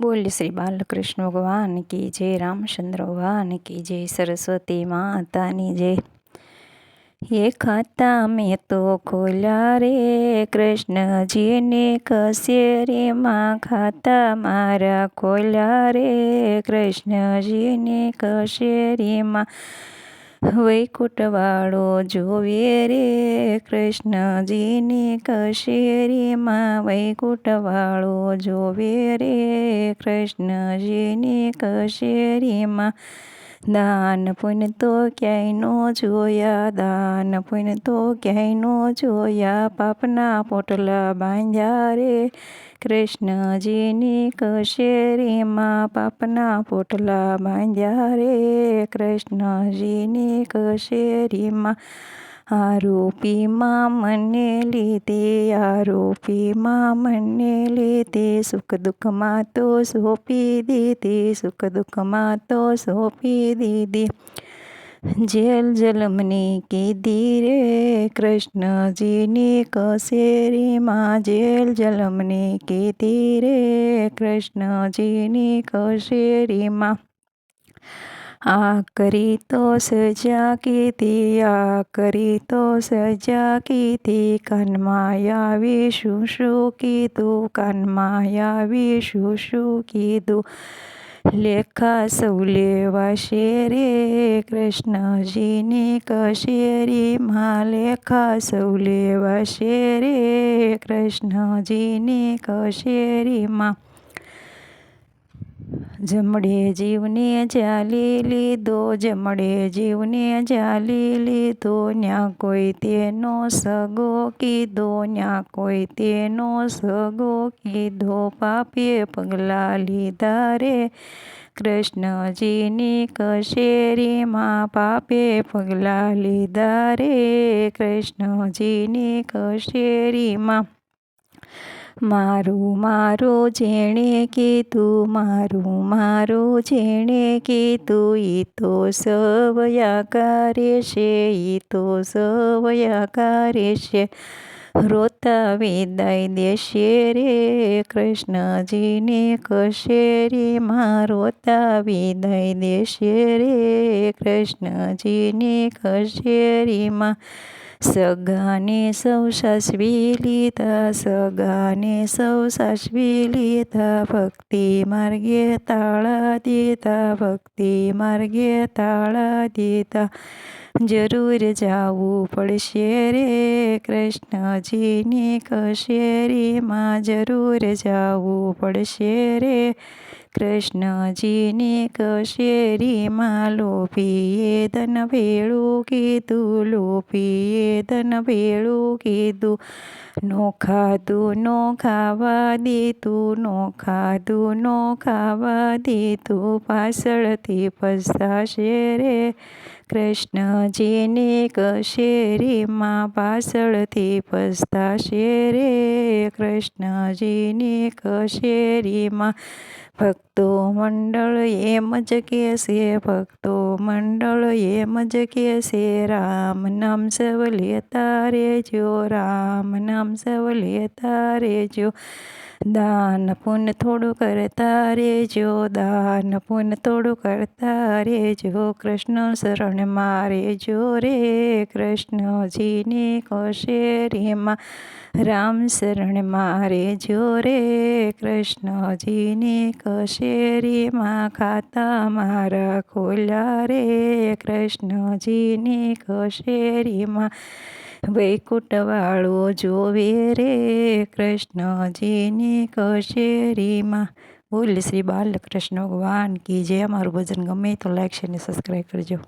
બોલ શ્રી બાલકૃષ્ણ ભગવાન કી જય, રામચંદ્ર ભગવાન કી જય, સરસ્વતી માતાની જય. એ ખાતા મેં તો ખોલ્યા રે, કૃષ્ણજીને કસેરીમાં ખાતા મારા ખોલ્યા રે, કૃષ્ણજીને કસેરીમાં વૈકુંઠવાળો જોવે રે કૃષ્ણજીની કશેરીમાં વૈકુટવાળો જોવે રે કૃષ્ણજીની કશેરીમાં દાન પુન તો ક્યાંય નો જોયા દાન પુન તો ક્યાંય નો જોયા પાપના પોટલા બાંધ્યા રે. કૃષ્ણજીની કશેરીમાં પાપના પોટલા બાંધ્યા રે. કૃષ્ણજીની કશેરીમાં આરોપીમાં મને લીધે આરોપીમાં મને લીધે સુખ દુઃખમાં તો સોંપી દીધી સુખ દુઃખમાં તો સોંપી દીધી જેલ જલમની કીધી રે કૃષ્ણજીની કસેરીમાં જેલ જલમની કીધી રે કૃષ્ણજીની કસેરીમાં આ કરી તો સજા કીધી આ કરી તો સજા કીધી કાનમાં આવી શું શું કીધું કાનમાં આવી શું શું કીધું લેખા સૌ લેવા શેરે કૃષ્ણજીની કશેરીમાં લેખા સૌ લેવા શેરે કૃષ્ણજીની કશેરીમાં જમડે જીવને જાલી લીધો, જમડે જીવને જાલી લીધો, ન્યા કોઈ તેનો સગો કીધો, ન્યા કોઈ તેનો સગો કીધો, પાપે પગલાં લીધા રે. કૃષ્ણજીની કશેરીમાં પાપે પગલાં લીધા રે. કૃષ્ણજીની કશેરીમાં મારું મારું જેણે કીધું, મારું મારું જેણે કીધું, ઈ તો સવયા કરે છે, ઈ તો સવયા કરે છે. રોતા વિદાય દેશે રે કૃષ્ણજીને કશેરીમાં રોતા વિદાય દેશે રે કૃષ્ણજીને કશેરીમાં સગાને સૌ સાસવી લીધા સગાને સૌ સાસવી લીધા ભક્તિ માર્ગે તાળા દીધા ભક્તિ માર્ગે તાળા દીધા જરૂર જાવું પડશે રે કૃષ્ણજીની કશેરીમાં જરૂર જાવું પડશે રે કૃષ્ણજીની કશેરીમાં લોભીએ ધન ભેળું કીધું, લોભીએ ધન ભેળું કીધું. નો ખાધું, નો ખાવા દીધું, નો ખાધું, નો ખાવા દીધું. પાછળથી પસ્તાશે રે કૃષ્ણજીને કશેરીમાં પાછળથી પસ્તાશે રે કૃષ્ણજીને કશેરીમાં ભક્તો મંડળ એમ જ કહેશે ભક્તો. મંડળ એમ જ કહેશે રામ નામ સવ લેતા રેજો રામ નામ સવ લેતા રેજો દાન પુન થોડું કરતા રેજો દાન પુન થોડું કરતા રેજો કૃષ્ણ શરણ મારે જો રે કૃષ્ણજીને કશેરીમાં રામ શરણ મારે જો રે કૃષ્ણજીને કશેરીમાં ખાતા મારા ખોલ્યા રે કૃષ્ણજીની કશેરીમાં વૈકુંઠવાળો જોવે રે કૃષ્ણજીની કશેરીમાં. બોલ શ્રી બાલકૃષ્ણ ભગવાન કી જે અમારું ભજન ગમે તો લાઈક છે ને સબસ્ક્રાઈબ કરજો.